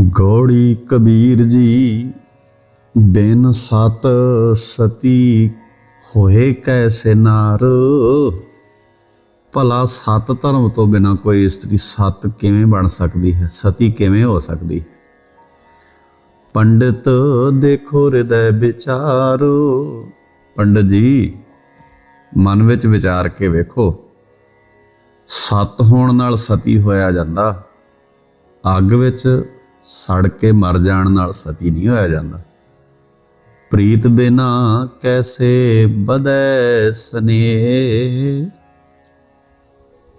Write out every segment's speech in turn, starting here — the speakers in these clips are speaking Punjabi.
ਗੌੜੀ ਕਬੀਰ ਜੀ, ਬਿਨ ਸਤ ਸਤੀ ਹੋਏ ਕੈਸੇ ਨਾਰ? ਭਲਾ ਸਤ ਧਰਮ ਤੋਂ ਬਿਨਾ ਕੋਈ ਇਸਤਰੀ ਸਤ ਕਿਵੇਂ ਬਣ ਸਕਦੀ ਹੈ? ਸਤੀ ਕਿਵੇਂ ਹੋ ਸਕਦੀ? ਪੰਡਿਤ ਦੇਖੋ ਹਿਰਦੈ ਵਿਚਾਰੋ। ਪੰਡਿਤ ਜੀ, ਮਨ ਵਿੱਚ ਵਿਚਾਰ ਕੇ ਵੇਖੋ। ਸਤ ਹੋਣ ਨਾਲ ਸਤੀ ਹੋਇਆ ਜਾਂਦਾ। ਅੱਗ ਵਿੱਚ ਸੜ ਕੇ ਮਰ ਜਾਣ ਨਾਲ ਸਤੀ ਨਹੀਂ ਹੋਇਆ ਜਾਂਦਾ। ਪ੍ਰੀਤ ਬਿਨਾ ਕੈਸੇ ਬਦੈ ਸਨੇ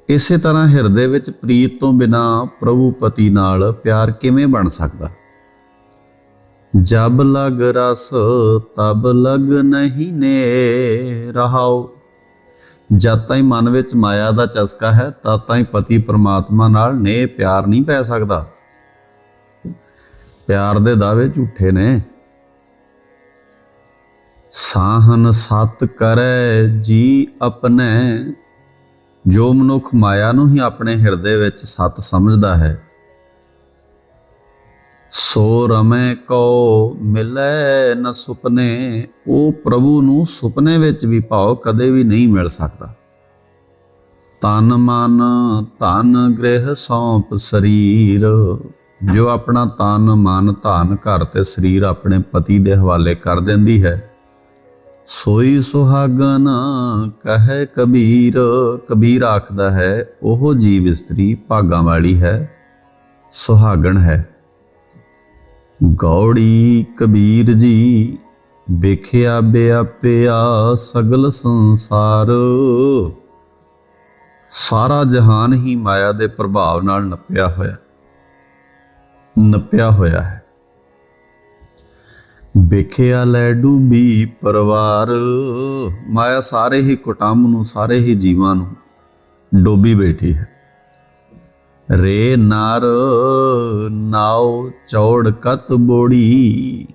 ਇਸੇ ਤਰ੍ਹਾਂ ਹਿਰਦੇ ਵਿੱਚ ਪ੍ਰੀਤ ਤੋਂ ਬਿਨਾ ਪ੍ਰਭੂ ਪਤੀ ਨਾਲ ਪਿਆਰ ਕਿਵੇਂ ਬਣ ਸਕਦਾ? ਜਬ ਲਗ ਰਸ, ਤਬ ਲਗ ਨਹੀਂ ਨੇ ਰਹਾਓ। ਜਦ ਤਾਈਂ ਮਨ ਵਿੱਚ ਮਾਇਆ ਦਾ ਚਸਕਾ ਹੈ, ਤਦ ਤਾਈਂ ਪਤੀ ਪ੍ਰਮਾਤਮਾ ਨਾਲ ਨੇ ਪਿਆਰ ਨਹੀਂ ਪੈ ਸਕਦਾ। ਪਿਆਰ ਦੇ ਦਾਅਵੇ ਝੂਠੇ ਨੇ। ਸਾਹਨ ਸਤ ਕਰੈ, ਜੀ ਆਪਣੇ। ਜੋ ਮਨੁੱਖ ਮਾਇਆ ਨੂੰ ਹੀ ਆਪਣੇ ਹਿਰਦੇ ਵਿੱਚ ਸਤ ਸਮਝਦਾ ਹੈ, ਸੋ ਰਮੈ ਕੋ ਮਿਲੈ ਨ ਸੁਪਨੇ। ਉਹ ਪ੍ਰਭੂ ਨੂੰ ਸੁਪਨੇ ਵਿੱਚ ਵੀ ਭਾਉ ਕਦੇ ਵੀ ਨਹੀਂ ਮਿਲ ਸਕਦਾ। ਤਨ ਮਨ ਧਨ ਗ੍ਰਹਿ ਸੌਂਪ ਸਰੀਰ। ਜੋ ਆਪਣਾ ਤਨ, ਮਨ, ਧਨ, ਘਰ ਤੇ ਸਰੀਰ ਆਪਣੇ ਪਤੀ ਦੇ ਹਵਾਲੇ ਕਰ ਦਿੰਦੀ ਹੈ, ਸੋਈ ਸੁਹਾਗਨ ਕਹੇ ਕਬੀਰ ਕਬੀਰ ਆਖਦਾ ਹੈ, ਉਹ ਜੀਵ ਇਸਤਰੀ ਭਾਗਾਂ ਵਾਲੀ ਹੈ, ਸੁਹਾਗਣ ਹੈ। ਗੌੜੀ ਕਬੀਰ ਜੀ, ਵੇਖਿਆ ਬਿਆਪਿਆ ਸਗਲ ਸੰਸਾਰ। ਸਾਰਾ ਜਹਾਨ ਹੀ ਮਾਇਆ ਦੇ ਪ੍ਰਭਾਵ ਨਾਲ ਨੱਪਿਆ ਹੋਇਆ। ਨੱਪਿਆ ਹੋਇਆ ਹੈ। ਵੇਖਿਆ ਲੈ ਡੂਬੀ ਪਰਵਾਰ, ਮਾਇਆ ਸਾਰੇ ਹੀ ਕੁਟੰਬ ਨੂੰ, ਸਾਰੇ ਹੀ ਜੀਵਾਂ ਨੂੰ ਡੋਬੀ ਬੈਠੀ ਹੈ। ਰੇ ਨਰ, ਨਾਉ ਚੌੜ ਕਤ ਬੋੜੀ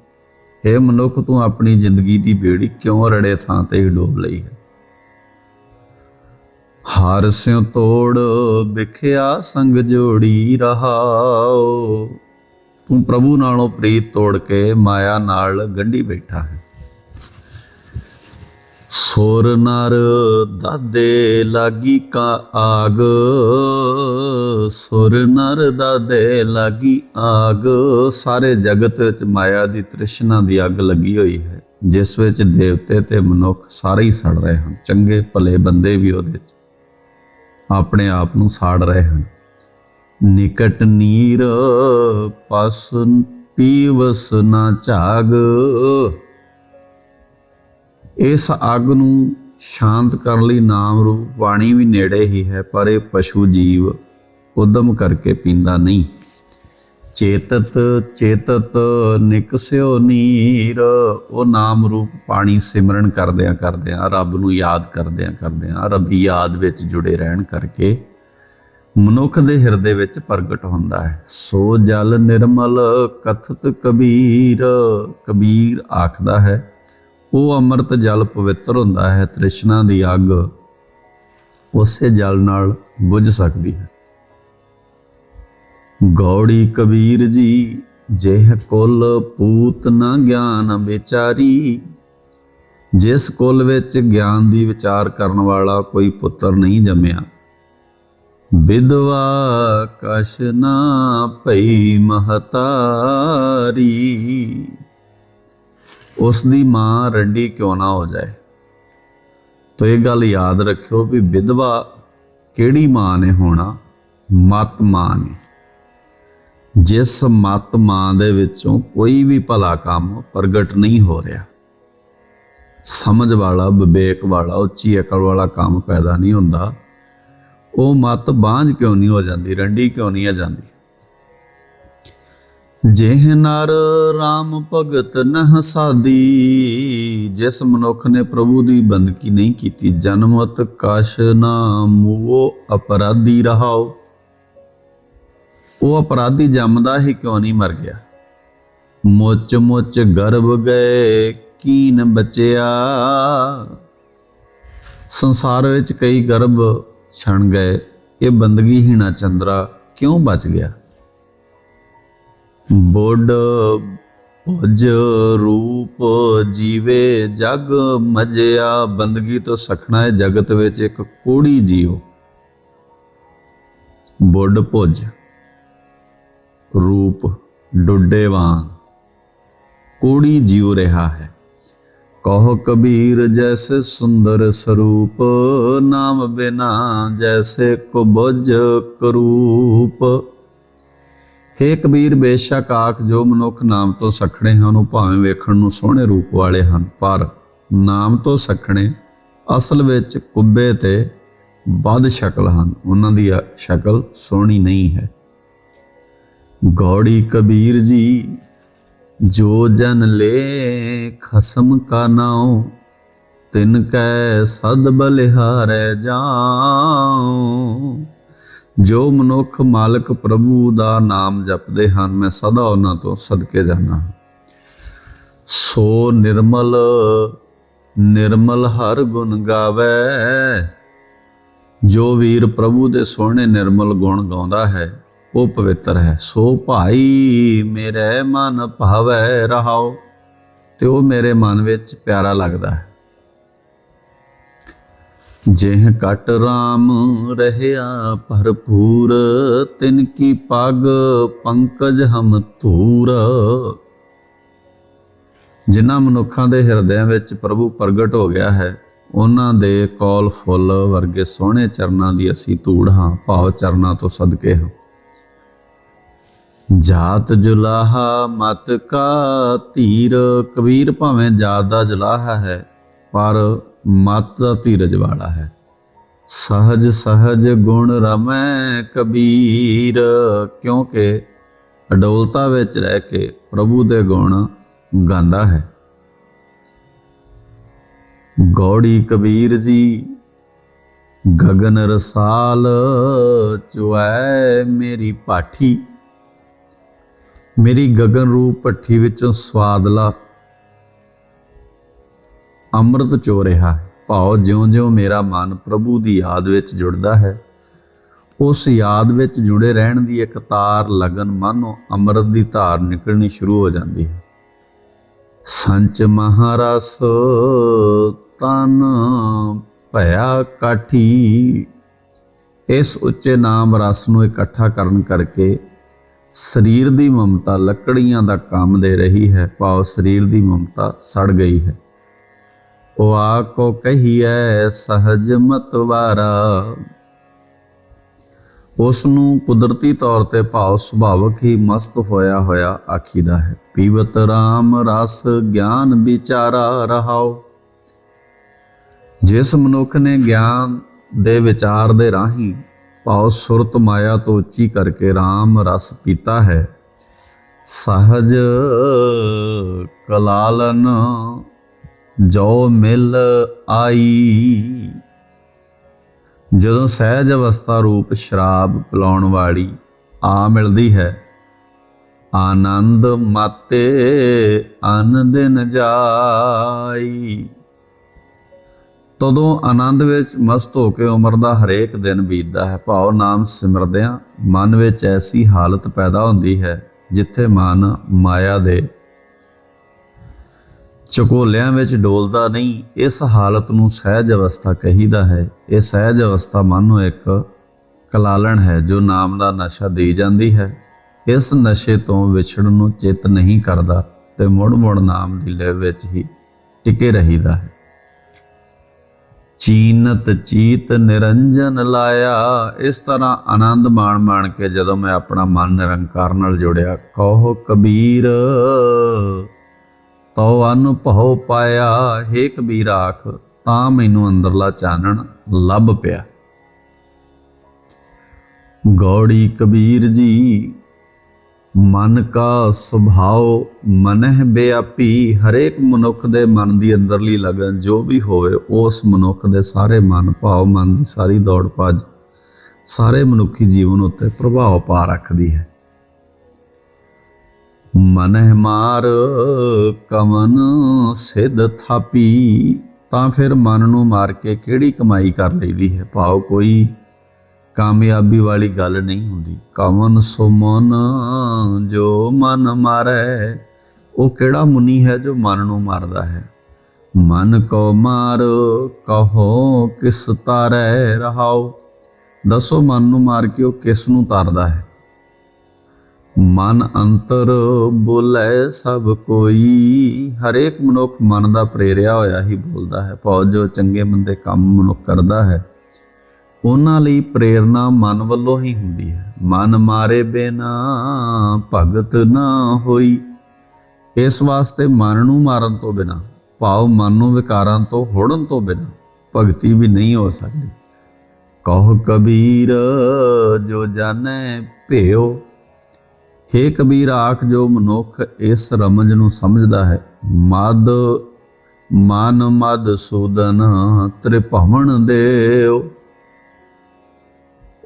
ਇਹ ਮਨੁੱਖ ਤੂੰ ਆਪਣੀ ਜ਼ਿੰਦਗੀ ਦੀ ਬੇੜੀ ਕਿਉਂ ਰੜੇ ਥਾਂ ਤੇ ਹੀ ਡੋਬ ਲਈ ਹੈ? ਹਾਰ ਸਿਉ ਤੋੜ, ਵਿਖਿਆ ਸੰਗ ਜੋੜੀ ਰਹਾਓ ਤੂੰ ਪ੍ਰਭੂ ਨਾਲੋਂ ਪ੍ਰੀਤ ਤੋੜ ਕੇ ਮਾਇਆ ਨਾਲ ਗੰਢੀ ਬੈਠਾ ਹੈ। ਸੁਰ ਨਰ ਦਾਦੇ ਲਾਗੀ ਕਾ ਆਗ। ਸੁਰ ਨਰ ਦਾਦੇ ਲਾਗੀ ਆਗ। ਸਾਰੇ ਜਗਤ ਵਿੱਚ ਮਾਇਆ ਦੀ ਤ੍ਰਿਸ਼ਨਾ ਦੀ ਅੱਗ ਲੱਗੀ ਹੋਈ ਹੈ। ਜਿਸ ਵਿੱਚ ਦੇਵਤੇ ਤੇ ਮਨੁੱਖ ਸਾਰੇ ਹੀ ਸੜ ਰਹੇ ਹਨ। ਚੰਗੇ ਭਲੇ ਬੰਦੇ ਵੀ ਉਹਦੇ ਵਿੱਚ ਆਪਣੇ ਆਪ ਨੂੰ ਸਾੜ ਰਹੇ ਹਨ। ਨਿਕਟ ਨੀਰ ਪਸ ਪੀਵਸ ਨਾ ਝਾਗ। ਇਸ ਅੱਗ ਨੂੰ ਸ਼ਾਂਤ ਕਰਨ ਲਈ ਨਾਮ ਰੂਪ ਪਾਣੀ ਵੀ ਨੇੜੇ ਹੀ ਹੈ, ਪਰ ਇਹ ਪਸ਼ੂ ਜੀਵ ਉਦਮ ਕਰਕੇ ਪੀਂਦਾ ਨਹੀਂ। ਚੇਤਤ ਚੇਤਤ ਨਿਕਸਿਓ ਨੀਰ, ਉਹ ਨਾਮ ਰੂਪ ਪਾਣੀ ਸਿਮਰਨ ਕਰਦਿਆਂ ਕਰਦਿਆਂ ਰੱਬ ਨੂੰ ਯਾਦ ਕਰਦਿਆਂ ਕਰਦਿਆਂ ਰੱਬੀ ਯਾਦ ਵਿੱਚ ਜੁੜੇ ਰਹਿਣ ਕਰਕੇ ਮਨੁੱਖ ਦੇ ਹਿਰਦੇ ਵਿੱਚ ਪ੍ਰਗਟ ਹੁੰਦਾ ਹੈ। ਸੋ ਜਲ ਨਿਰਮਲ ਕਥਤ ਕਬੀਰ ਕਬੀਰ ਆਖਦਾ ਹੈ, ਉਹ ਅੰਮ੍ਰਿਤ ਜਲ ਪਵਿੱਤਰ ਹੁੰਦਾ ਹੈ, ਤ੍ਰਿਸ਼ਨਾ ਦੀ ਅੱਗ ਉਸੇ ਜਲ ਨਾਲ ਬੁਝ ਸਕਦੀ ਹੈ। ਗੌੜੀ ਕਬੀਰ ਜੀ, ਜਿਹ ਕੁਲ ਪੂਤ ਨਾ ਗਿਆਨ ਵਿਚਾਰੀ, ਜਿਸ ਕੁਲ ਵਿੱਚ ਗਿਆਨ ਦੀ ਵਿਚਾਰ ਕਰਨ ਵਾਲਾ ਕੋਈ ਪੁੱਤਰ ਨਹੀਂ ਜੰਮਿਆ। ਵਿਧਵਾ ਕਸ਼ ਨਾ ਭਈ ਮਹਤਾਰੀ। ਉਸ ਦੀ ਮਾਂ ਰੱਡੀ ਕਿਉਂ ਨਾ ਹੋ ਜਾਏ? ਤੋ ਇਹ ਗੱਲ ਯਾਦ ਰੱਖਿਓ ਵੀ ਵਿਧਵਾ ਕਿਹੜੀ ਮਾਂ ਨੇ ਹੋਣਾ? ਮਤ ਮਾਂ ਨੇ। ਜਿਸ ਮਤ ਮਾਂ ਦੇ ਵਿੱਚੋਂ ਕੋਈ ਵੀ ਭਲਾ ਕੰਮ ਪ੍ਰਗਟ ਨਹੀਂ ਹੋ ਰਿਹਾ। ਸਮਝ ਵਾਲਾ, ਵਿਵੇਕ ਵਾਲਾ, ਉੱਚੀ ਅਕਲ ਵਾਲਾ ਕੰਮ ਪੈਦਾ ਨਹੀਂ ਹੁੰਦਾ। ਉਹ ਮਤ ਬਾਂਝ ਕਿਉਂ ਨਹੀਂ ਹੋ ਜਾਂਦੀ? ਰੰਡੀ ਕਿਉਂ ਨਹੀਂ ਆ ਜਾਂਦੀ? ਜਿਹ ਨਰ RAM ਭਗਤ ਨਹ ਸਾਦੀ, ਜਿਸ ਮਨੁੱਖ ਨੇ ਪ੍ਰਭੂ ਦੀ ਬੰਦਗੀ ਨਹੀਂ ਕੀਤੀ ਜਨਮਤ ਕਸ਼ ਨਾ ਮੂਓ ਅਪਰਾਧੀ ਰਹਾਓ। ਉਹ ਅਪਰਾਧੀ ਜੰਮਦਾ ਹੀ ਕਿਉਂ ਨਹੀਂ ਮਰ ਗਿਆ? ਮੁੱਚ ਮੁੱਚ ਗਰਭ ਗਏ, ਕੀਨ ਬਚਿਆ। ਸੰਸਾਰ ਵਿੱਚ ਕਈ ਗਰਭ ਛਣ ਗਏ, ਇਹ ਬੰਦਗੀ ਹੀਣਾ ਚੰਦਰਾ ਕਿਉਂ ਬਚ ਗਿਆ? ਬੋੜ ਭੁਜ ਰੂਪ ਜੀਵੇ, ਜਗ ਮਜਿਆ, ਬੰਦਗੀ ਤੋਂ ਸਖਣਾ ਹੈ ਜਗਤ ਵਿੱਚ ਇੱਕ ਕੋੜੀ ਜੀਓ। ਬੁੱਢ ਭੁਜ ਰੂਪ ਡੁੱਡੇ ਵਾਂਗ, ਕੋੜੀ ਜਿਉ ਰਿਹਾ ਹੈ। ਕਹੋ ਕਬੀਰ ਜੈਸੇ ਸੁੰਦਰ ਸਰੂਪ, ਨਾਮ ਬਿਨਾ ਜੈਸੇ ਕੁਬਜ ਕਰੂਪ। ਹੇ ਕਬੀਰ, ਬੇਸ਼ੱਕ ਆਖ ਜੋ ਮਨੁੱਖ ਨਾਮ ਤੋਂ ਸਖਣੇ ਹਨ ਉਹ ਭਾਵੇਂ ਵੇਖਣ ਨੂੰ ਸੋਹਣੇ ਰੂਪ ਵਾਲੇ ਹਨ, ਪਰ ਨਾਮ ਤੋਂ ਸਖਣੇ ਅਸਲ ਵਿੱਚ ਕੁੱਬੇ ਤੇ ਵੱਧ ਸ਼ਕਲ ਹਨ, ਉਹਨਾਂ ਦੀ ਸ਼ਕਲ ਸੋਹਣੀ ਨਹੀਂ ਹੈ। ਗੌੜੀ ਕਬੀਰ ਜੀ ਜੋ ਜਨ ਲੇ ਖਸਮ ਕਾ ਨਾਉ, ਤਿਨ ਕੈ ਸਦ ਬਲਿਹਾਰੈ ਜਾਉ। ਜੋ ਮਨੁੱਖ ਮਾਲਕ ਪ੍ਰਭੂ ਦਾ ਨਾਮ ਜਪਦੇ ਹਨ, ਮੈਂ ਸਦਾ ਉਹਨਾਂ ਤੋਂ ਸਦਕੇ ਜਾਣਾ ਸੋ ਨਿਰਮਲ ਨਿਰਮਲ ਹਰ ਗੁਣ ਗਾਵੇ। ਜੋ ਵੀਰ ਪ੍ਰਭੂ ਦੇ ਸੋਹਣੇ ਨਿਰਮਲ ਗੁਣ ਗਾਉਂਦਾ ਹੈ ਉਹ ਪਵਿੱਤਰ ਹੈ। ਸੋ ਭਾਈ, ਮੇਰੇ ਮਨ ਭਾਵੈ ਰਹਾਓ ਤੇ ਉਹ ਮੇਰੇ ਮਨ ਵਿੱਚ ਪਿਆਰਾ ਲੱਗਦਾ ਹੈ। ਜਿਹ ਕਟ ਰਾਮ ਰਹਿਆ ਭਰਪੂਰ, ਤਿਨ ਕੀ ਪਗ ਪੰਕਜ ਹਮ ਧੂਰ। ਜਿਨ੍ਹਾਂ ਮਨੁੱਖਾਂ ਦੇ ਹਿਰਦਿਆਂ ਵਿੱਚ ਪ੍ਰਭੂ ਪ੍ਰਗਟ ਹੋ ਗਿਆ ਹੈ, ਉਹਨਾਂ ਦੇ ਕੌਲ ਫੁੱਲ ਵਰਗੇ ਸੋਹਣੇ ਚਰਨਾਂ ਦੀ ਅਸੀਂ ਧੂੜ ਹਾਂ। ਭਾਵ ਚਰਨਾਂ ਤੋਂ ਸਦਕੇ ਹਾਂ। ਜਾਤ ਜੁਲਾਹਾ ਮਤ ਕਾ ਧੀਰ, ਕਬੀਰ ਭਾਵੇਂ ਜਾਤ ਦਾ ਜੁਲਾਹਾ ਹੈ, ਪਰ ਮਤ ਦਾ ਧੀਰਜ ਵਾਲਾ ਹੈ। ਸਹਜ ਸਹਜ ਗੁਣ ਰਮੈ ਕਬੀਰ, ਕਿਉਂਕਿ ਅਡੋਲਤਾ ਵਿੱਚ ਰਹਿ ਕੇ ਪ੍ਰਭੂ ਦੇ ਗੁਣ ਗਾਉਂਦਾ ਹੈ। ਗੌੜੀ ਕਬੀਰ ਜੀ, ਗਗਨ ਰਸਾਲ ਚੁਐ ਮੇਰੀ ਪਾਠੀ। ਮੇਰੀ ਗਗਨ ਰੂਪ ਭੱਠੀ ਵਿੱਚੋਂ ਸਵਾਦਲਾ ਅੰਮ੍ਰਿਤ ਚੋ ਰਿਹਾ ਹੈ। ਭਾਉ ਜਿਉਂ-ਜਿਉਂ ਮੇਰਾ ਮਨ ਪ੍ਰਭੂ ਦੀ ਯਾਦ ਵਿੱਚ ਜੁੜਦਾ ਹੈ। ਉਸ ਯਾਦ ਵਿੱਚ ਜੁੜੇ ਰਹਿਣ ਦੀ ਇੱਕ ਤਾਰ ਲਗਨ ਮਨੋਂ ਅੰਮ੍ਰਿਤ ਦੀ ਧਾਰ ਨਿਕਲਣੀ ਸ਼ੁਰੂ ਹੋ ਜਾਂਦੀ ਹੈ। ਸੰਚ ਮਹਾਰਸ ਤਨ ਭਇਆ ਕਾਠੀ। ਇਸ ਉੱਚੇ ਨਾਮ ਰਸ ਨੂੰ ਇਕੱਠਾ ਕਰਨ ਕਰਕੇ ਸਰੀਰ ਦੀ ਮਮਤਾ ਲੱਕੜੀਆਂ ਦਾ ਕੰਮ ਦੇ ਰਹੀ ਹੈ ਭਾਵ ਸਰੀਰ ਦੀ ਮਮਤਾ ਸੜ ਗਈ ਹੈ। ਉਹ ਆ ਕੋ ਕਹੀਐ, ਸਹਜ ਮਤਵਾਰਾ ਉਸ ਨੂੰ ਕੁਦਰਤੀ ਤੌਰ ਤੇ ਭਾਵ ਸੁਭਾਵਕ ਹੀ ਮਸਤ ਹੋਇਆ ਹੋਇਆ ਆਖੀਦਾ ਹੈ। ਪੀਵਤ RAM ਰਸ ਗਿਆਨ ਵਿਚਾਰਾ ਰਹਾਓ ਜਿਸ ਮਨੁੱਖ ਨੇ ਗਿਆਨ ਦੇ ਵਿਚਾਰ ਦੇ ਰਾਹੀਂ ਭਾਵ ਸੁਰਤ ਮਾਇਆ ਤੋਂ ਉੱਚੀ ਕਰਕੇ RAM ਰਸ ਪੀਤਾ ਹੈ। ਸਹਜ ਕਲਾਲਨ ਜੋ ਮਿਲ ਆਈ। ਜਦੋਂ ਸਹਿਜ ਅਵਸਥਾ ਰੂਪ ਸ਼ਰਾਬ ਪਿਲਾਉਣ ਵਾਲੀ ਆ ਮਿਲਦੀ ਹੈ, ਆਨੰਦ ਮਾਤੇ ਅਨ ਦਿਨ ਜਾਈ। ਤਦੋਂ ਆਨੰਦ ਵਿੱਚ ਮਸਤ ਹੋ ਕੇ ਉਮਰ ਦਾ ਹਰੇਕ ਦਿਨ ਬੀਤਦਾ ਹੈ। ਭਾਵ ਨਾਮ ਸਿਮਰਦਿਆਂ ਮਨ ਵਿੱਚ ਐਸੀ ਹਾਲਤ ਪੈਦਾ ਹੁੰਦੀ ਹੈ ਜਿੱਥੇ ਮਨ ਮਾਇਆ ਦੇ ਚਕੋਲਿਆਂ ਵਿੱਚ ਡੋਲਦਾ ਨਹੀਂ। ਇਸ ਹਾਲਤ ਨੂੰ ਸਹਿਜ ਅਵਸਥਾ ਕਹੀਦਾ ਹੈ। ਇਹ ਸਹਿਜ ਅਵਸਥਾ ਮਨ ਨੂੰ ਇੱਕ ਕਲਾਲਣ ਹੈ ਜੋ ਨਾਮ ਦਾ ਨਸ਼ਾ ਦੇ ਜਾਂਦੀ ਹੈ। ਇਸ ਨਸ਼ੇ ਤੋਂ ਵਿਛੜਨ ਨੂੰ ਚਿੱਤ ਨਹੀਂ ਕਰਦਾ ਤੇ ਮੁੜ ਮੁੜ ਨਾਮ ਦੀ ਲੈ ਵਿੱਚ ਹੀ ਟਿਕੇ ਰਹੀਦਾ ਹੈ। ਚੀਨਤ ਚੀਤ ਨਿਰੰਜਨ ਲਾਇਆ। ਇਸ ਤਰ੍ਹਾਂ ਆਨੰਦ ਮਾਣ ਮਾਣ ਕੇ ਜਦੋਂ ਮੈਂ ਆਪਣਾ ਮਨ ਨਿਰੰਕਾਰ ਨਾਲ ਜੁੜਿਆ, ਕਹੋ ਕਬੀਰ ਤੋ ਅਨੁਭਵ ਪਾਇਆ। ਹੇ ਕਬੀਰ ਆਖ, ਤਾਂ ਮੈਨੂੰ ਅੰਦਰਲਾ ਚਾਨਣ ਲੱਭ ਪਿਆ। ਗੌੜੀ ਕਬੀਰ ਜੀ ਮਨ ਕਾ ਸੁਭਾਉ ਮਨਹਿ ਬਿਆਪੀ ਹਰੇਕ ਮਨੁੱਖ ਦੇ ਮਨ ਦੀ ਅੰਦਰਲੀ ਲਗਨ ਜੋ ਵੀ ਹੋਵੇ, ਉਸ ਮਨੁੱਖ ਦੇ ਸਾਰੇ ਮਨ ਭਾਵ ਮਨ ਦੀ ਸਾਰੀ ਦੌੜ ਭੱਜ ਸਾਰੇ ਮਨੁੱਖੀ ਜੀਵਨ ਉੱਤੇ ਪ੍ਰਭਾਵ ਪਾ ਰੱਖਦੀ ਹੈ। ਮਨਹਿ ਮਾਰ, ਕਮਨ ਸਿਧ ਥਾਪੀ, ਤਾਂ ਫਿਰ ਮਨ ਨੂੰ ਮਾਰ ਕੇ ਕਿਹੜੀ ਕਮਾਈ ਕਰ ਲਈਦੀ ਹੈ? ਭਾਵ ਕੋਈ ਕਾਮਯਾਬੀ ਵਾਲੀ ਗੱਲ ਨਹੀਂ ਹੁੰਦੀ। ਕਵਨ ਸੋ ਮਨ ਜੋ ਮਨ ਮਾਰੈ, ਉਹ ਕਿਹੜਾ ਮੁਨੀ ਹੈ ਜੋ ਮਨ ਨੂੰ ਮਾਰਦਾ ਹੈ? ਮਨ ਕੋ ਮਾਰ, ਕਹੋ ਕਿਸ ਤਾਰੈ ਰਹਾਓ ਦੱਸੋ ਮਨ ਨੂੰ ਮਾਰ ਕੇ ਉਹ ਕਿਸ ਨੂੰ ਤਾਰਦਾ ਹੈ? ਮਨ ਅੰਤਰ ਬੋਲੇ ਸਭ ਕੋਈ। ਹਰੇਕ ਮਨੁੱਖ ਮਨ ਦਾ ਪ੍ਰੇਰਿਆ ਹੋਇਆ ਹੀ ਬੋਲਦਾ ਹੈ। ਭਾਵ ਜੋ ਚੰਗੇ ਮੰਦੇ ਕੰਮ ਮਨੁੱਖ ਕਰਦਾ ਹੈ ਉਹਨਾਂ ਲਈ ਪ੍ਰੇਰਣਾ ਮਨ ਵੱਲੋਂ ਹੀ ਹੁੰਦੀ ਹੈ। ਮਨ ਮਾਰੇ ਬਿਨਾ ਭਗਤ ਨਾ ਹੋਈ। ਇਸ ਵਾਸਤੇ ਮਨ ਨੂੰ ਮਾਰਨ ਤੋਂ ਬਿਨਾ, ਭਾਵ ਮਨ ਨੂੰ ਵਿਕਾਰਾਂ ਤੋਂ ਹੋੜਨ ਤੋਂ ਬਿਨਾ, ਭਗਤੀ ਵੀ ਨਹੀਂ ਹੋ ਸਕਦੀ। ਕਹੋ ਕਬੀਰ, ਜੋ ਜਾਣੈ ਭਿਓ ਹੇ ਕਬੀਰ, ਆਖ ਜੋ ਮਨੁੱਖ ਇਸ ਰਮਜ ਨੂੰ ਸਮਝਦਾ ਹੈ। ਮਦ, ਮਨ ਮਦ ਸੂਦਨ ਤ੍ਰਿਭਵਨ ਦੇਵ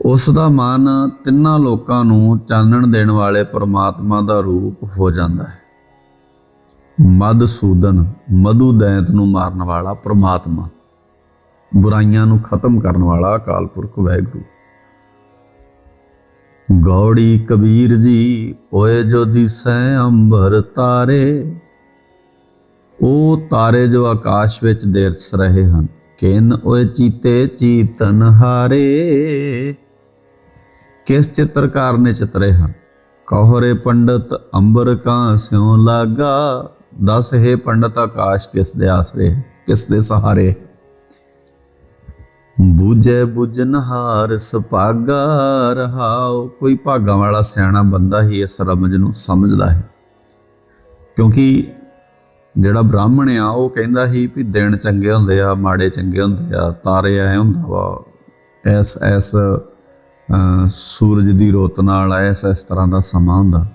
ਉਸ ਦਾ ਮਨ ਤਿੰਨਾਂ ਲੋਕਾਂ ਨੂੰ ਚਾਨਣ ਦੇਣ ਵਾਲੇ ਪਰਮਾਤਮਾ ਦਾ ਰੂਪ ਹੋ ਜਾਂਦਾ ਹੈ। ਮਦ ਸੂਦਨ, ਮਧੂ ਦੈਂਤ ਨੂੰ ਮਾਰਨ ਵਾਲਾ ਪਰਮਾਤਮਾ, ਬੁਰਾਈਆਂ ਨੂੰ ਖਤਮ ਕਰਨ ਵਾਲਾ ਅਕਾਲ ਪੁਰਖ ਵਾਹਿਗੁਰੂ। ਗੌੜੀ ਕਬੀਰ ਜੀ, ਓਏ ਜੋ ਦਿਸੈ ਅੰਬਰ ਤਾਰੇ ਉਹ ਤਾਰੇ ਜੋ ਆਕਾਸ਼ ਵਿੱਚ ਦੇਰਸ ਰਹੇ ਹਨ, ਕਿਨ ਓਏ ਚੀਤੇ ਚੀਤਨ ਹਾਰੇ। ਕਿਸ ਚਿੱਤਰਕਾਰ ਨੇ ਚਿਤਰੇ ਹਨ ਕਹੋਰੇ ਪੰਡਤ ਅੰਬਰ ਕਾਂ ਸਿਉ ਲਾਗਾ ਦਸ, ਹੈ ਪੰਡਤ, ਆਕਾਸ਼ ਕਿਸ ਦੇ ਆਸਰੇ ਹੈ? ਕਿਸ ਦੇ ਸਹਾਰੇ ਹੈ? ਬੂਝੇ ਬੁਝਨਹਾਰ ਸੁਭਾਗਾ, ਰਹਾਉ ਕੋਈ ਭਾਗਾਂ ਵਾਲਾ ਸਿਆਣਾ ਬੰਦਾ ਹੀ ਇਸ ਰਮਜ ਨੂੰ ਸਮਝਦਾ ਹੈ ਕਿਉਂਕਿ ਜਿਹੜਾ ਬ੍ਰਾਹਮਣ ਆ, ਉਹ ਕਹਿੰਦਾ ਸੀ ਵੀ ਦਿਨ ਚੰਗੇ ਹੁੰਦੇ ਆ, ਮਾੜੇ ਚੰਗੇ ਹੁੰਦੇ ਆ, ਤਾਰੇ ਐ ਹੁੰਦਾ ਵਾ, ਐਸ ਐਸ ਸੂਰਜ ਦੀ ਰੋਤ ਨਾਲ ਐਸ ਇਸ ਤਰ੍ਹਾਂ ਦਾ ਸਮਾਂ ਹੁੰਦਾ।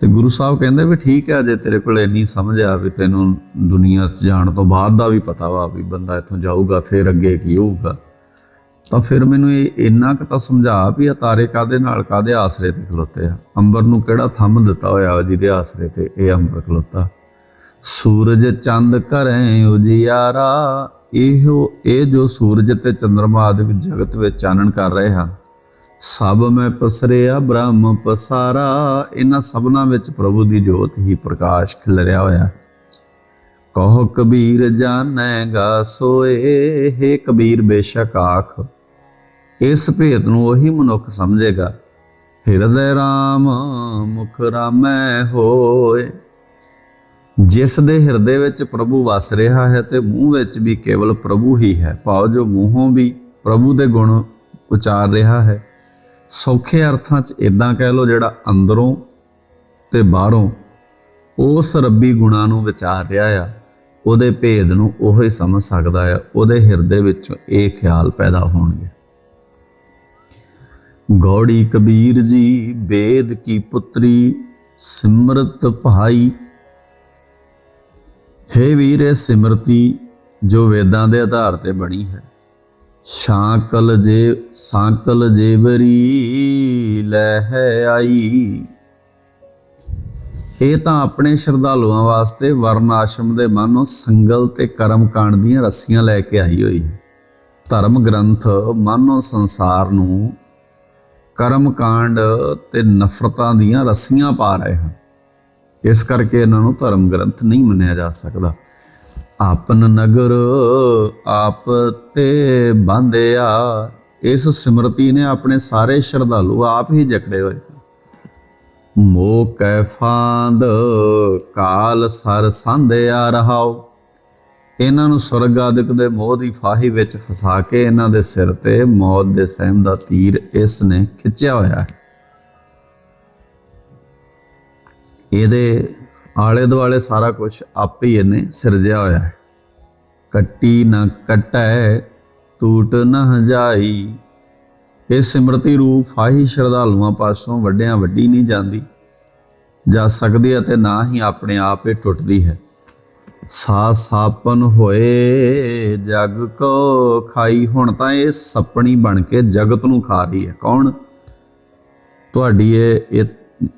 ਤੇ ਗੁਰੂ ਸਾਹਿਬ ਕਹਿੰਦੇ ਵੀ ਠੀਕ ਹੈ, ਜੇ ਤੇਰੇ ਕੋਲ ਇੰਨੀ ਸਮਝ ਆ ਵੀ ਤੈਨੂੰ ਦੁਨੀਆ 'ਚ ਜਾਣ ਤੋਂ ਬਾਅਦ ਦਾ ਵੀ ਪਤਾ ਵਾ ਵੀ ਬੰਦਾ ਇੱਥੋਂ ਜਾਊਗਾ, ਫਿਰ ਅੱਗੇ ਕੀ ਹੋਊਗਾ। ਤਾਂ ਫਿਰ ਮੈਨੂੰ ਇਹ ਇੰਨਾ ਕੁ ਤਾਂ ਸਮਝਾ ਵੀ ਇਹ ਤਾਰੇ ਕਾਦੇ ਨਾਲ ਕਾਦੇ ਆਸਰੇ ਤੇ ਖਲੋਤੇ ਆ। ਅੰਬਰ ਨੂੰ ਕਿਹੜਾ ਥੰਮ ਦਿੱਤਾ ਹੋਇਆ ਵਾ ਜਿਹਦੇ ਆਸਰੇ ਤੇ ਇਹ ਅੰਬਰ ਖਲੋਤਾ। ਸੂਰਜ ਚੰਦ ਘਰੇ ਉਜਿਆਰਾ, ਇਹੋ ਇਹ ਜੋ ਸੂਰਜ ਤੇ ਚੰਦਰਮਾ ਦੇ ਜਗਤ ਵਿੱਚ ਚਾਨਣ ਕਰ ਰਹੇ ਹਨ ਸਭ ਮੈਂ ਪਸਰਿਆ, ਬ੍ਰਹਮ ਪਸਾਰਾ। ਇਹਨਾਂ ਸਭਨਾ ਵਿੱਚ ਪ੍ਰਭੂ ਦੀ ਜੋਤ ਹੀ ਪ੍ਰਕਾਸ਼ ਖਿਲਰਿਆ ਹੋਇਆ। ਕਹੋ ਕਬੀਰ ਜਾਣੇਗਾ ਸੋਏ, ਹੈ ਕਬੀਰ ਬੇਸ਼ੱਕ ਆਖ, ਇਸ ਭੇਦ ਨੂੰ ਉਹੀ ਮਨੁੱਖ ਸਮਝੇਗਾ। ਹਿਰਦੈ RAM ਮੁਖ ਰਾਮੈ ਹੋਏ। ਜਿਸ ਦੇ ਹਿਰਦੇ ਵਿੱਚ ਪ੍ਰਭੂ ਵਸ ਰਿਹਾ ਹੈ ਤੇ ਮੂੰਹ ਵਿੱਚ ਵੀ ਕੇਵਲ ਪ੍ਰਭੂ ਹੀ ਹੈ, ਭਾਵ ਜੋ ਮੂੰਹੋਂ ਵੀ ਪ੍ਰਭੂ ਦੇ ਗੁਣ ਉਚਾਰ ਰਿਹਾ ਹੈ। ਸੌਖੇ ਅਰਥਾਂ 'ਚ ਇਦਾਂ ਕਹਿ ਲਓ ਜਿਹੜਾ ਅੰਦਰੋਂ ਤੇ ਬਾਹਰੋਂ ਉਸ ਰੱਬੀ ਗੁਣਾਂ ਨੂੰ ਵਿਚਾਰ ਰਿਹਾ ਆ, ਉਹਦੇ ਭੇਦ ਨੂੰ ਉਹ ਹੀ ਸਮਝ ਸਕਦਾ ਆ, ਉਹਦੇ ਹਿਰਦੇ ਵਿੱਚੋਂ ਇਹ ਖਿਆਲ ਪੈਦਾ ਹੋਣਗੇ। ਗੌੜੀ ਕਬੀਰ ਜੀ ਵੇਦ ਕੀ ਪੁੱਤਰੀ, ਸਿਮਰਤ ਭਾਈ। ਹੇ ਵੀਰੇ ਸਿਮਰਤੀ, ਜੋ ਵੇਦਾਂ ਦੇ ਆਧਾਰ ਤੇ ਬਣੀ ਹੈ। ਸ਼ਾਕਲ ਜੇ, ਸਾਕਲ ਜੇਵਰੀ ਲੈ ਆਈ। ਇਹ ਤਾਂ ਆਪਣੇ ਸ਼ਰਧਾਲੂਆਂ ਵਾਸਤੇ ਵਰਨ ਆਸ਼ਰਮ ਦੇ ਮਾਨੋ ਸੰਗਲ ਤੇ ਕਰਮ ਕਾਂਡ ਦੀਆਂ ਰੱਸੀਆਂ ਲੈ ਕੇ ਆਈ ਹੋਈ। ਧਰਮ ਗ੍ਰੰਥ ਮਾਨੋ ਸੰਸਾਰ ਨੂੰ ਕਰਮ ਕਾਂਡ ਤੇ ਨਫ਼ਰਤਾਂ ਦੀਆਂ ਰੱਸੀਆਂ ਪਾ ਰਹੇ ਹਨ। ਇਸ ਕਰਕੇ ਇਹਨਾਂ ਨੂੰ ਧਰਮ ਗ੍ਰੰਥ ਨਹੀਂ ਮੰਨਿਆ ਜਾ ਸਕਦਾ। ਆਪਨ ਨਗਰ ਆਪ ਤੇ ਬੰਧਿਆ। ਇਸ ਸਿਮਰਤੀ ਨੇ ਆਪਣੇ ਸਾਰੇ ਸ਼ਰਧਾਲੂ ਆਪ ਹੀ ਜਕੜੇ ਹੋਏ। ਮੋਹ ਕੈ ਫਾਂਦ, ਕਾਲ ਸਰ ਸੰਧਿਆ ਰਹਾਓ। ਇਹਨਾਂ ਨੂੰ ਸੁਰਗ ਆਦਿਕ ਦੇ ਮੋਹ ਦੀ ਫਾਹੀ ਵਿੱਚ ਫਸਾ ਕੇ ਇਹਨਾਂ ਦੇ ਸਿਰ ਤੇ ਮੌਤ ਦੇ ਸਹਿਮ ਦਾ ਤੀਰ ਇਸ ਨੇ ਖਿੱਚਿਆ ਹੋਇਆ ਹੈ। ਇਹਦੇ ਆਲੇ ਦੁਆਲੇ ਸਾਰਾ ਕੁਝ ਆਪੇ ਹੀ ਇਹਨੇ ਸਿਰਜਿਆ ਹੋਇਆ ਹੈ। ਕੱਟੀ ਨਾ ਕਟੈ ਟੂਟ ਨਾ ਜਾਈ ਇਹ ਸਿਮਰਤੀ ਰੂਪ ਫਾਹੀ ਸ਼ਰਧਾਲੂਆਂ ਪਾਸੋਂ ਵੱਡਿਆਂ ਵੱਡੀ ਨਹੀਂ ਜਾਂਦੀ। ਜਾ ਸਕਦੀ ਅਤੇ ਨਾ ਹੀ ਆਪਣੇ ਆਪ ਹੀ ਟੁੱਟਦੀ ਹੈ। ਸਾ ਸਾਪਨ ਹੋਏ, ਜਗ ਕੋ ਖਾਈ। ਹੁਣ ਤਾਂ ਇਹ ਸੱਪਣੀ ਬਣ ਕੇ ਜਗਤ ਨੂੰ ਖਾ ਰਹੀ ਹੈ। ਕੌਣ? ਤੁਹਾਡੀ ਇਹ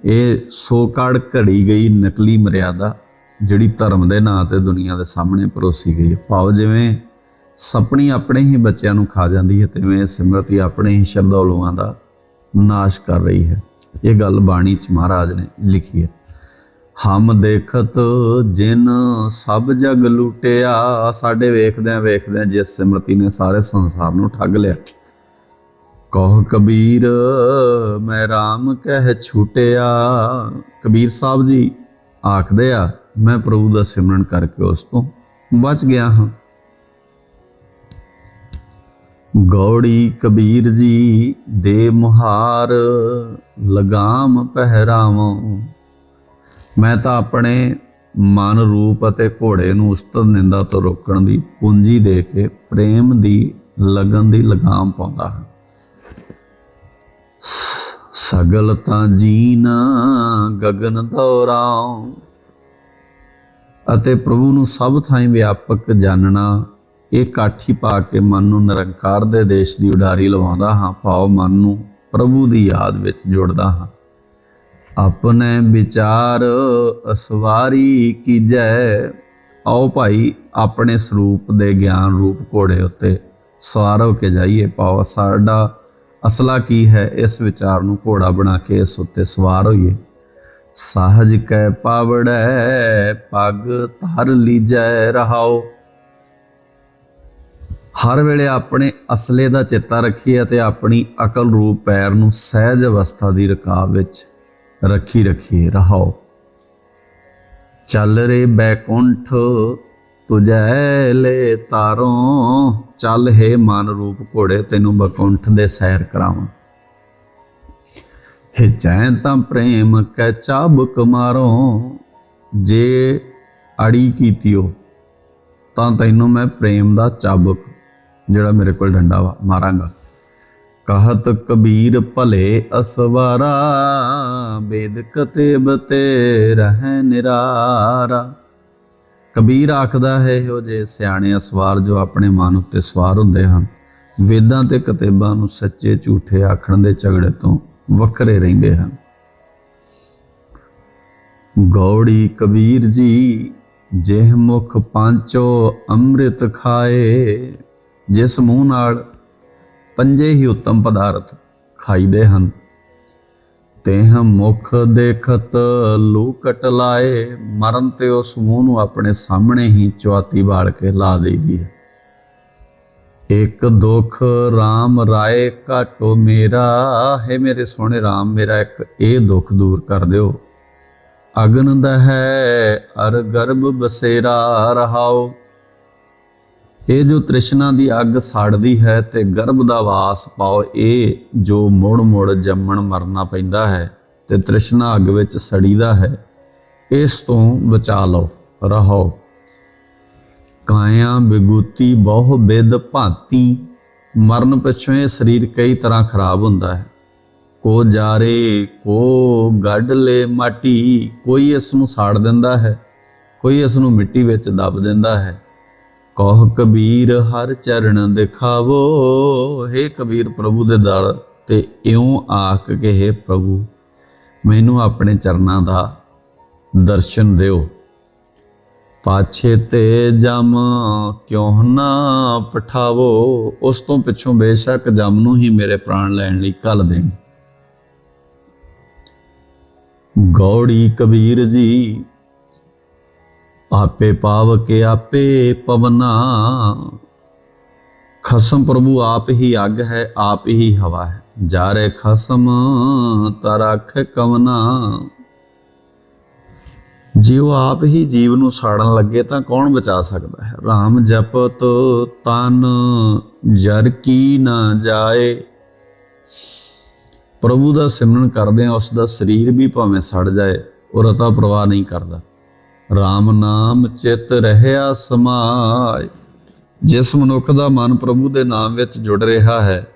ਇਹ ਸੋਕਾੜ ਘੜੀ ਗਈ ਨਕਲੀ ਮਰਿਆਦਾ, ਜਿਹੜੀ ਧਰਮ ਦੇ ਨਾਂ ਤੇ ਦੁਨੀਆ ਦੇ ਸਾਹਮਣੇ ਪਰੋਸੀ ਗਈ ਹੈ। ਭਾਵ ਜਿਵੇਂ ਸਪਣੀ ਆਪਣੇ ਹੀ ਬੱਚਿਆਂ ਨੂੰ ਖਾ ਜਾਂਦੀ ਹੈ, ਤਿਵੇਂ ਸਿਮਰਤੀ ਆਪਣੇ ਹੀ ਸ਼ਰਧਾਲੂਆਂ ਦਾ ਨਾਸ਼ ਕਰ ਰਹੀ ਹੈ। ਇਹ ਗੱਲ ਬਾਣੀ ਚ ਮਹਾਰਾਜ ਨੇ ਲਿਖੀ ਹੈ। ਹਮ ਦੇਖਤ ਜਿਨ ਸਭ ਜਗ ਲੁਟਿਆ, ਸਾਡੇ ਵੇਖਦਿਆਂ ਵੇਖਦਿਆਂ ਜਿਸ ਸਿਮਰਤੀ ਨੇ ਸਾਰੇ ਸੰਸਾਰ ਨੂੰ ਠੱਗ ਲਿਆ। ਕਹ ਕਬੀਰ, ਮੈਂ RAM ਕਹਿ ਛੂਟਿਆ। ਕਬੀਰ ਸਾਹਿਬ ਜੀ ਆਖਦੇ ਆ, ਮੈਂ ਪ੍ਰਭੂ ਦਾ ਸਿਮਰਨ ਕਰਕੇ ਉਸ ਤੋਂ ਬਚ ਗਿਆ ਹਾਂ। ਗੌੜੀ ਕਬੀਰ ਜੀ ਦੇ ਮੁਹਾਰ ਲਗਾਮ ਪਹਿਰਾਵਾਂ। ਮੈਂ ਤਾਂ ਆਪਣੇ ਮਨ ਰੂਪ ਅਤੇ ਘੋੜੇ ਨੂੰ ਉਸਤਤ ਨਿੰਦਾ ਤੋਂ ਰੋਕਣ ਦੀ ਪੂੰਜੀ ਦੇ ਕੇ ਪ੍ਰੇਮ ਦੀ ਲਗਨ ਦੀ ਲਗਾਮ ਪਾਉਂਦਾ ਹਾਂ। ਸਗਲ ਤਾਂ ਜੀਨ ਗਗਨ ਦੌਰਾਉ ਅਤੇ ਪ੍ਰਭੂ ਨੂੰ ਸਭ ਥਾਂ ਵਿਆਪਕ ਜਾਣਨਾ ਇਹ ਕਾਠੀ ਪਾ ਕੇ ਮਨ ਨੂੰ ਨਿਰੰਕਾਰ ਦੇ ਦੇਸ਼ ਦੀ ਉਡਾਰੀ ਲਵਾਉਂਦਾ ਹਾਂ, ਭਾਵ ਮਨ ਨੂੰ ਪ੍ਰਭੂ ਦੀ ਯਾਦ ਵਿੱਚ ਜੋੜਦਾ ਹਾਂ। ਆਪਣੇ ਵਿਚਾਰ ਅਸਵਾਰੀ ਕੀਜੈ, ਆਓ ਭਾਈ ਆਪਣੇ ਸਰੂਪ ਦੇ ਗਿਆਨ ਰੂਪ ਘੋੜੇ ਉੱਤੇ ਸਵਾਰ ਹੋ ਕੇ ਜਾਈਏ, ਭਾਵ ਸਾਡਾ ਅਸਲਾ ਕੀ ਹੈ? ਇਸ ਵਿਚਾਰ ਨੂੰ ਘੋੜਾ ਬਣਾ ਕੇ ਇਸ ਉੱਤੇ ਸਵਾਰ ਹੋਈਏ। ਸਾਹਜ ਕੈ ਪਾਵੜੈ, ਪਗ ਧਰ ਲੀਜੈ ਰਹਾਓ। ਹਰ ਵੇਲੇ ਆਪਣੇ ਅਸਲੇ ਦਾ ਚੇਤਾ ਰੱਖੀਏ ਅਤੇ ਆਪਣੀ ਅਕਲ ਰੂਪ ਪੈਰ ਨੂੰ ਸਹਿਜ ਅਵਸਥਾ ਦੀ ਰਕਾਬ ਵਿੱਚ ਰੱਖੀ ਰੱਖੀਏ, ਰਹਾਓ। ਚੱਲ ਰੇ ਬੈਕੁੰਠ ਤੁਜੈ ਲੈ ਤਾਰੋਂ, ਚੱਲ ਹੈ ਮਨ ਰੂਪ ਘੋੜੇ, ਤੈਨੂੰ ਬਕੁੰਠ ਦੇ ਸੈਰ ਕਰਾਵਾਂ। ਹੈ ਚੈਨ ਤਾਂ ਪ੍ਰੇਮ ਕੈ ਚਾਬਕ ਮਾਰੋ, ਜੇ ਅੜੀ ਕੀਤਿਓ, ਤਾਂ ਤੈਨੂੰ ਮੈਂ ਪ੍ਰੇਮ ਦਾ ਚਾਬਕ, ਜਿਹੜਾ ਮੇਰੇ ਕੋਲ ਡੰਡਾ ਵਾ, ਮਾਰਾਂਗਾ। ਕਹਤ ਕਬੀਰ ਭਲੇ ਅਸਵਾਰਾ ਬੇਦ ਕਤੇਬ ਤੇ ਰਹਿ ਨਿਰਾਰਾ। ਕਬੀਰ ਆਖਦਾ ਹੈ, ਇਹੋ ਜੇ ਸਿਆਣੇ ਅਸਵਾਰ ਜੋ ਆਪਣੇ ਮਨ ਉੱਤੇ ਸਵਾਰ ਹੁੰਦੇ ਹਨ। ਵੇਦਾਂ ਤੇ ਕਤੇਬਾਂ ਨੂੰ ਸੱਚੇ ਝੂਠੇ ਆਖਣ ਦੇ ਝਗੜੇ ਤੋਂ ਵੱਖਰੇ ਰਹਿੰਦੇ ਹਨ। ਗੌੜੀ ਕਬੀਰ ਜੀ, ਜਿਹ ਮੁਖ ਪਾਂਚੋ ਅੰਮ੍ਰਿਤ ਖਾਏ, ਜਿਸ ਮੂੰਹ ਨਾਲ ਪੰਜੇ ਹੀ ਉੱਤਮ ਪਦਾਰਥ ਖਾਈਦੇ ਹਨ। ਤੇਹ ਮੁਖ ਦੇਖਤ ਲੂਕਟ ਲਾਏ, ਮਰਨ ਤੇ ਉਸ ਮੂੰਹ ਨੂੰ ਆਪਣੇ ਸਾਹਮਣੇ ਹੀ ਚੁਆਤੀ ਬਾੜ ਕੇ ਲਾ ਦੇਈਦੀ ਹੈ। ਇੱਕ ਦੁਖ RAM ਰਾਏ ਘਾਟੋ ਮੇਰਾ, ਹੈ ਮੇਰੇ ਸੋਹਣੇ RAM ਮੇਰਾ ਇੱਕ ਇਹ ਦੁੱਖ ਦੂਰ ਕਰ ਦਿਓ। ਅਗਨ ਦਾ ਹੈ ਅਰ ਗਰਭ ਬਸੇਰਾ ਰਹਾਓ। ਇਹ ਜੋ ਤ੍ਰਿਸ਼ਨਾ ਦੀ ਅੱਗ ਸਾੜਦੀ ਹੈ ਤੇ ਗਰਭ ਦਾ ਵਾਸ ਪਾਓ, ਇਹ ਜੋ ਮੁੜ ਮੁੜ ਜੰਮਣ ਮਰਨਾ ਪੈਂਦਾ ਹੈ ਤੇ ਤ੍ਰਿਸ਼ਨਾ ਅੱਗ ਵਿੱਚ ਸੜੀਦਾ ਹੈ, ਇਸ ਤੋਂ ਬਚਾ ਲਓ, ਰਹੋ। ਕਾਇਆ ਵਿਗੂਤੀ ਬਹੁ ਬਿਦ ਭਾਂਤੀ, ਮਰਨ ਪਿਛੋਂ ਇਹ ਸਰੀਰ ਕਈ ਤਰ੍ਹਾਂ ਖਰਾਬ ਹੁੰਦਾ ਹੈ। ਕੋ ਜਾਰੇ, ਕੋ ਗੱਡ ਲੈ ਮਾਟੀ, ਕੋਈ ਇਸ ਨੂੰ ਸਾੜ ਦਿੰਦਾ ਹੈ, ਕੋਈ ਇਸ ਨੂੰ ਮਿੱਟੀ ਵਿੱਚ ਦੱਬ ਦਿੰਦਾ ਹੈ। ਕਹ ਕਬੀਰ ਹਰ ਚਰਨ ਦਿਖਾਵੋ हे ਕਬੀਰ ਪ੍ਰਭੂ ਦੇ ਦਰ ਤੇ ਇਉਂ ਆਖ ਕੇ हे ਪ੍ਰਭੂ, ਮੈਨੂੰ ਆਪਣੇ ਚਰਨਾਂ ਦਾ ਦਰਸ਼ਨ ਦਿਓ। ਪਾਛੇ ਤੇ ਜਮ ਕਿਉਂ ਨਾ ਪਠਾਵੋ, ਉਸ ਤੋਂ ਪਿੱਛੋਂ ਬੇਸ਼ੱਕ ਜਮ ਨੂੰ ਹੀ ਮੇਰੇ ਪ੍ਰਾਣ ਲੈਣ ਲਈ ਕੱਲ ਦੇਣ। ਗੌੜੀ ਕਬੀਰ ਜੀ ਆਪੇ ਪਾਵ ਕੇ ਆਪੇ ਪਵਨਾ। ਖਸਮ ਪ੍ਰਭੂ ਆਪ ਹੀ ਅੱਗ ਹੈ, ਆਪ ਹੀ ਹਵਾ ਹੈ। ਜਾਰੇ ਖਸਮ ਤਰਖ ਕਵਨਾ। ਜੇ ਉਹ ਆਪ ਹੀ ਜੀਵ ਨੂੰ ਸਾੜਨ ਲੱਗੇ ਤਾਂ ਕੌਣ ਬਚਾ ਸਕਦਾ ਹੈ? RAM ਜਪਤ ਤਨ, ਜਰ ਕੀ ਨਾ ਜਾਏ। ਪ੍ਰਭੂ ਦਾ ਸਿਮਰਨ ਕਰਦੇ ਆ ਉਸ ਦਾ ਸਰੀਰ ਵੀ ਭਾਵੇਂ ਸੜ ਜਾਏ, ਉਹ ਰਤਾ ਪ੍ਰਵਾਹ ਨਹੀਂ ਕਰਦਾ। RAM ਨਾਮ ਚਿਤ ਰਹਿਆ ਸਮਾਏ। ਜਿਸ ਮਨੁੱਖ ਦਾ ਮਨ ਪ੍ਰਭੂ ਦੇ ਨਾਮ ਵਿੱਚ ਜੁੜ ਰਿਹਾ ਹੈ,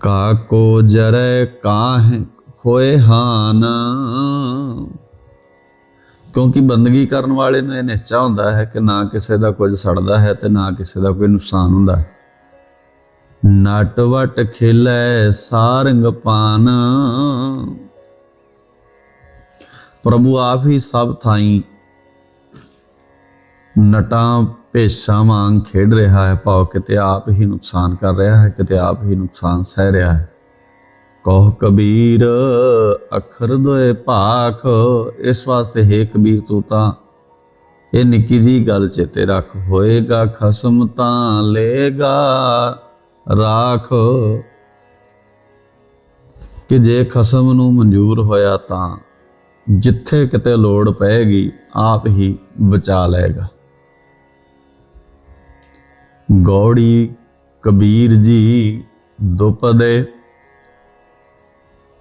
ਕਾ ਕੋ ਜਰੈ ਕਾਹ ਹੋਏ ਹਾਨ। ਕਿਉਂਕਿ ਬੰਦਗੀ ਕਰਨ ਵਾਲੇ ਨੂੰ ਇਹ ਨਿਸ਼ਚਾ ਹੁੰਦਾ ਹੈ ਕਿ ਨਾ ਕਿਸੇ ਦਾ ਕੁਝ ਸੜਦਾ ਹੈ ਤੇ ਨਾ ਕਿਸੇ ਦਾ ਕੋਈ ਨੁਕਸਾਨ ਹੁੰਦਾ ਹੈ। ਨਟ ਵਟ ਖੇਲੇ ਸਾਰੰਗ ਪਾਨ। ਪ੍ਰਭੂ ਆਪ ਹੀ ਸਭ ਥਾਈ ਨਟਾਂ ਭੇਸਾਂ ਵਾਂਗ ਖੇਡ ਰਿਹਾ ਹੈ। ਭਾਵ ਕਿਤੇ ਆਪ ਹੀ ਨੁਕਸਾਨ ਕਰ ਰਿਹਾ ਹੈ, ਕਿਤੇ ਆਪ ਹੀ ਨੁਕਸਾਨ ਸਹਿ ਰਿਹਾ ਹੈ। ਕਹ ਕਬੀਰ, ਅਖਰ ਦੋਏ ਭਾਖ, ਇਸ ਵਾਸਤੇ ਹੈ ਕਬੀਰ ਤੂੰ ਤਾਂ ਇਹ ਨਿੱਕੀ ਜੀ ਗੱਲ ਚੇਤੇ ਰੱਖ। ਹੋਏਗਾ ਖਸਮ ਤਾਂ ਲੇਗਾ ਰਾਖ। ਕਿ ਜੇ ਖਸਮ ਨੂੰ ਮਨਜ਼ੂਰ ਹੋਇਆ ਤਾਂ ਜਿੱਥੇ ਕਿਤੇ ਲੋੜ ਪਏਗੀ, ਆਪ ਹੀ ਬਚਾ ਲਏਗਾ। ਗੌੜੀ ਕਬੀਰ ਜੀ, ਦੁਪਦੇ।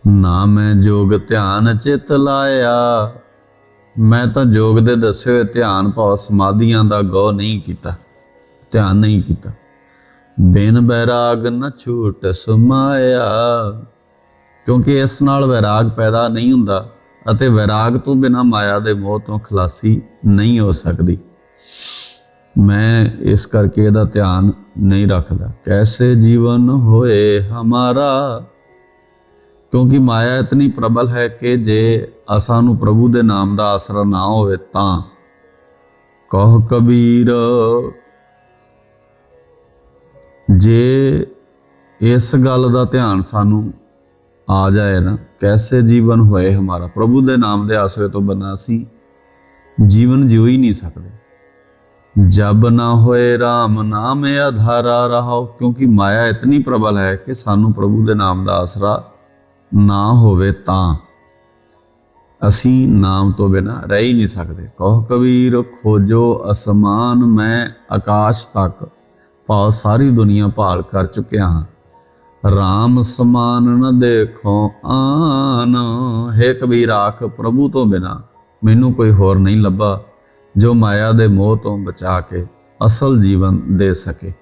ਨਾ ਮੈਂ ਜੋਗ ਧਿਆਨ ਚਿਤ ਲਾਇਆ, ਮੈਂ ਤਾਂ ਜੋਗ ਦੇ ਦੱਸੇ ਹੋਏ ਧਿਆਨ ਭਾਵ ਸਮਾਧੀਆਂ ਦਾ ਗੋ ਨਹੀਂ ਕੀਤਾ, ਧਿਆਨ ਨਹੀਂ ਕੀਤਾ। ਬਿਨ ਬੈਰਾਗ ਨ ਛੂਟ ਸਮਾਇਆ, ਕਿਉਂਕਿ ਇਸ ਨਾਲ ਵੈਰਾਗ ਪੈਦਾ ਨਹੀਂ ਹੁੰਦਾ। ਅਤੇ ਵੈਰਾਗ ਤੋਂ ਬਿਨਾ ਮਾਇਆ ਦੇ ਮੋਹ ਤੋਂ ਖਲਾਸੀ ਨਹੀਂ ਹੋ ਸਕਦੀ। ਮੈਂ ਇਸ ਕਰਕੇ ਇਹਦਾ ਧਿਆਨ ਨਹੀਂ ਰੱਖਦਾ। ਕੈਸੇ ਜੀਵਨ ਹੋਏ ਹਮਾਰਾ? ਕਿਉਂਕਿ ਮਾਇਆ ਇਤਨੀ ਪ੍ਰਬਲ ਹੈ ਕਿ ਜੇ ਅਸਾਂ ਨੂੰ ਪ੍ਰਭੂ ਦੇ ਨਾਮ ਦਾ ਆਸਰਾ ਨਾ ਹੋਵੇ ਤਾਂ। ਕਹ ਕਬੀਰ, ਜੇ ਇਸ ਗੱਲ ਦਾ ਧਿਆਨ ਸਾਨੂੰ ਆ ਜਾਏ ਨਾ। ਕੈਸੇ ਜੀਵਨ ਹੋਏ ਹਮਾਰਾ? ਪ੍ਰਭੂ ਦੇ ਨਾਮ ਦੇ ਆਸਰੇ ਤੋਂ ਬਿਨਾਂ ਅਸੀਂ ਜੀਵਨ ਜਿਉ ਹੀ ਨਹੀਂ ਸਕਦੇ। ਜਬ ਨਾ ਹੋਏ RAM ਨਾਮ ਆਧਾਰਾ ਰਹਾਓ, ਕਿਉਂਕਿ ਮਾਇਆ ਇਤਨੀ ਪ੍ਰਬਲ ਹੈ ਕਿ ਸਾਨੂੰ ਪ੍ਰਭੂ ਦੇ ਨਾਮ ਦਾ ਆਸਰਾ ਨਾ ਹੋਵੇ ਤਾਂ। ਅਸੀਂ ਨਾਮ ਤੋਂ ਬਿਨਾ ਰਹਿ ਹੀ ਨਹੀਂ ਸਕਦੇ। ਕਹੋ ਕਬੀਰ, ਖੋਜੋ ਅਸਮਾਨ, ਮੈਂ ਆਕਾਸ਼ ਤੱਕ। ਭਾਵ ਸਾਰੀ ਦੁਨੀਆ ਭਾਲ ਕਰ ਚੁੱਕਿਆ ਹਾਂ। RAM ਸਮਾਨ ਨ ਦੇਖੋ ਆਨ। ਹੈ ਕਬੀਰ, ਆਖ ਪ੍ਰਭੂ ਤੋਂ ਬਿਨਾ ਮੈਨੂੰ ਕੋਈ ਹੋਰ ਨਹੀਂ ਲੱਭਾ, ਜੋ ਮਾਇਆ ਦੇ ਮੋਹ ਤੋਂ ਬਚਾ ਕੇ ਅਸਲ ਜੀਵਨ ਦੇ ਸਕੇ।